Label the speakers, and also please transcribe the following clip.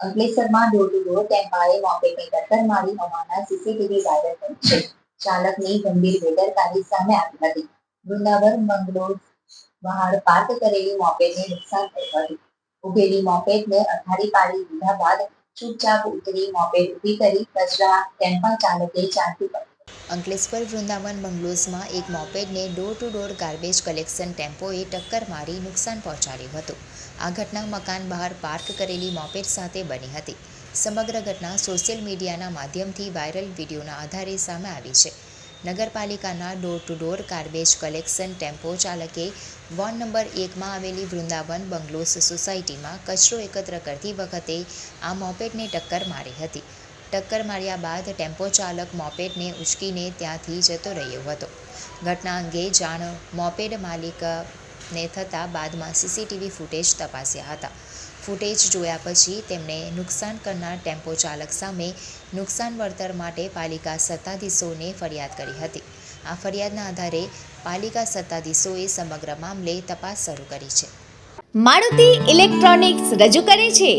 Speaker 1: અંકલેશ્વરમાં ડોર ટેમ્પાએ મોપેડને ટક્કર મારી હોવાના સીસીટીવી વાયરલ થયું છે. ચાલકની ગંભીર બેદરકારી સામે આવી હતી. વૃંદાવન બંગલોર બહાર પાર્ક કરેલી મોપેડને નુકસાન થયું હતું. ઉભેલી મોપેડને અથાડી પાડી દીધા બાદ ચૂપચાપ ઉતરી મોપેડ ઊભી કરી કચરા ટેમ્પા ચાલકે ચાલતું કર્યું અંકલેશ્વર વૃંદાવન બંગલોઝમાં એક મોપેડને door to door garbage collection ટેમ્પોએ ટક્કર મારી નુકસાન પહોંચાડ્યું હતું. આ ઘટના મકાન બહાર પાર્ક કરેલી મોપેડ સાથે બની હતી. સમગ્ર ઘટના સોશિયલ મીડિયાના માધ્યમથી વાયરલ વિડીયોના આધારે સામે આવી છે. નગરપાલિકાના door to door garbage collection tempo ચાલકે વોર્ડ નંબર એકમાં આવેલી વૃંદાવન બંગલોઝ સોસાયટીમાં કચરો એકત્ર કરતી વખતે આ મોપેડને ટક્કર મારી હતી. ટક્કર માર્યા બાદ ટેમ્પો ચાલક મોપેડને ઉચકીને ત્યાંથી જતો રહ્યો હતો. ઘટના અંગે જાણ મોપેડ માલિકને થતાં બાદમાં સીસીટીવી ફૂટેજ તપાસ્યા હતા. ફૂટેજ જોયા પછી તેમણે નુકસાન કરનાર ટેમ્પો ચાલક સામે નુકસાન વળતર માટે પાલિકા સત્તાધીશોને ફરિયાદ કરી હતી. આ ફરિયાદના આધારે પાલિકા સત્તાધીશોએ સમગ્ર મામલે તપાસ શરૂ કરી છે.
Speaker 2: મારુતિ ઇલેક્ટ્રોનિક્સ રજૂ કરે છે.